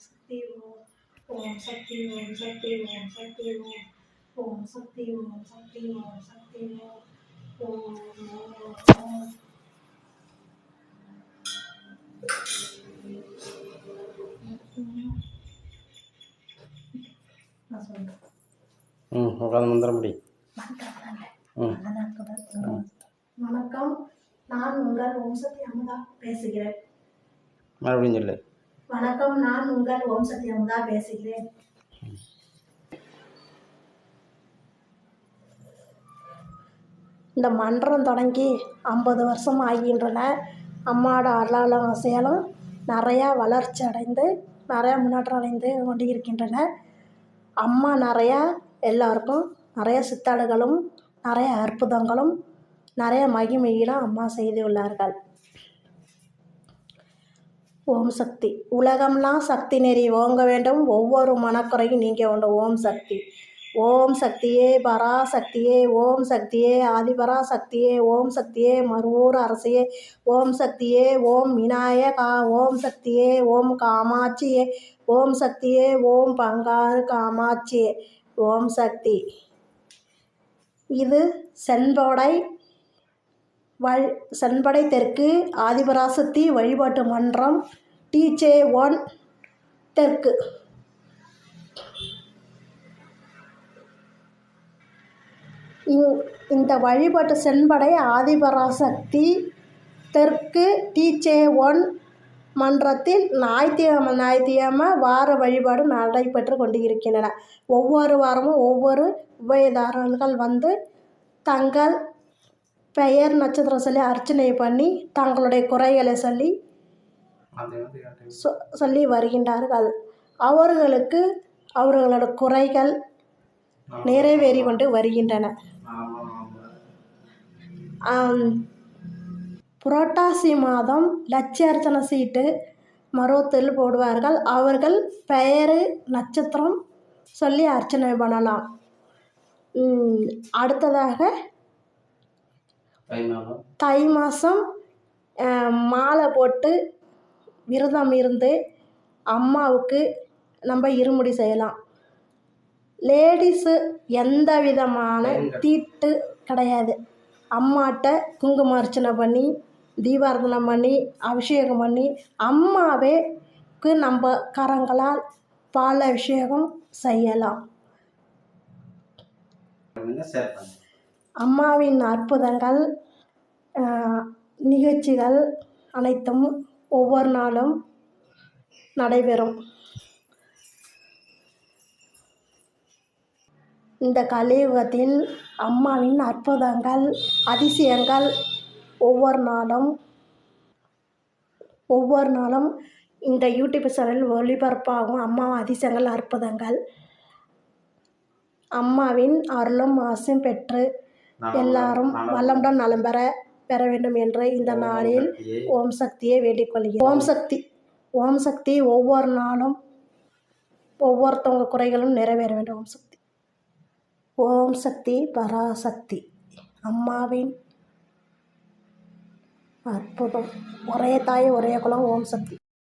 சக்தி ஓம் ஓம் சக்தி ஓம் சக்தி ஓம் சக்தி ஓம் ஓம் சக்தி ஓம் சக்தி ஓம் சக்தி ஓம் ஓம் ஓம் ஓம் நான் சொல்றேன் ம் உட்காந்து மந்திரம் முடி ம் வணக்கம் நான் உங்கள் ஓம்சக்தி அமுதா பேசுகிறேன் மறுபடியும் சொல்லு வணக்கம் நான் உங்கள் ஓம் சத்யமுதா பேசுகிறேன். இந்த மன்றம் தொடங்கி ஐம்பது வருஷம் ஆகின்றன. அம்மாவோட அருளாலும் ஆசையாலும் நிறையா வளர்ச்சி அடைந்து நிறையா முன்னேற்றம் அடைந்து கொண்டு இருக்கின்றன அம்மா நிறையா எல்லாருக்கும் நிறைய சித்தாளுகளும் நிறைய அற்புதங்களும் நிறைய மகிமையிலும் அம்மா செய்துள்ளார்கள். ஓம் சக்தி. உலகம்லாம் சக்தி நெறி. ஓங்க வேண்டும். ஒவ்வொரு மனக்குறையும் நீங்கள் உண்டு. ஓம் சக்தி. ஓம் சக்தியே பராசக்தியே ஓம் சக்தியே ஆதிபரா சக்தியே. ஓம் சக்தியே மருவூர் அரசியே. ஓம் சக்தியே ஓம் விநாயகா. ஓம் சக்தியே ஓம் காமாட்சியே. ஓம் சக்தியே ஓம் பங்காரு காமாட்சியே. ஓம் சக்தி. இது செண்போடை வழ் செண்படை தெற்கு ஆதிபராசக்தி வழிபாட்டு மன்றம் டிஜே ஒன் தெற்கு. இங் இந்த வழிபாட்டு செண்படை ஆதிபராசக்தி தெற்கு டிஜே ஒன் மன்றத்தில் ஞாயிற்றுக்கிழமை ஞாயிற்றுக்கிழமை வார வழிபாடு நடைபெற்று கொண்டு இருக்கின்றன ஒவ்வொரு வாரமும் ஒவ்வொரு உபயதாரர்கள் வந்து தங்கள் பெயர் நட்சத்திரம் சொல்லி அர்ச்சனை பண்ணி தங்களுடைய குறைகளை சொல்லி சொல்லி வருகின்றார்கள். அவர்களுக்கு அவர்களோட குறைகள் நிறைவேறி கொண்டு வருகின்றன. புரட்டாசி மாதம் லட்சியார்ச்சனை சீட்டு மருவத்தில் போடுவார்கள். அவர்கள் பெயர் நட்சத்திரம் சொல்லி அர்ச்சனை பண்ணலாம். அடுத்ததாக தை மாதம்? மாலை போட்டு விரதம் இருந்து அம்மாவுக்கு நம்ம இருமுடி செய்யலாம். லேடிஸு எந்த விதமான தீட்டு கிடையாது. அம்மாட்ட குங்கும அர்ச்சனை பண்ணி தீபார்த்தனை பண்ணி அபிஷேகம் பண்ணி அம்மாவேக்கு நம்ம கரங்களால் பால் அபிஷேகம் செய்யலாம். அம்மாவின் அற்புதங்கள் நிகழ்ச்சிகள் அனைத்தும் ஒவ்வொரு நாளும் நடைபெறும். இந்த கலியுகத்தில் அம்மாவின் அற்புதங்கள் அதிசயங்கள் ஒவ்வொரு நாளும் ஒவ்வொரு நாளும் இந்த யூடியூப் சேனல் ஒளிபரப்பாகும். அம்மா அதிசயங்கள் அற்புதங்கள். அம்மாவின் அருளும் ஆசையும் பெற்று எல்லாரும் வளமுடன் நலம் பெற பெற வேண்டும் என்று இந்த நாளில் ஓம் சக்தியை வேண்டிக் கொள்கிறேன் ஓம் சக்தி. ஓம் சக்தி ஒவ்வொரு நாளும் ஒவ்வொருத்தவங்க குறைகளும் நிறைவேற வேண்டும். ஓம் சக்தி. ஓம் சக்தி பராசக்தி. அம்மாவின் அற்புதம். ஒரே தாய் ஒரே குலம் ஓம் சக்தி.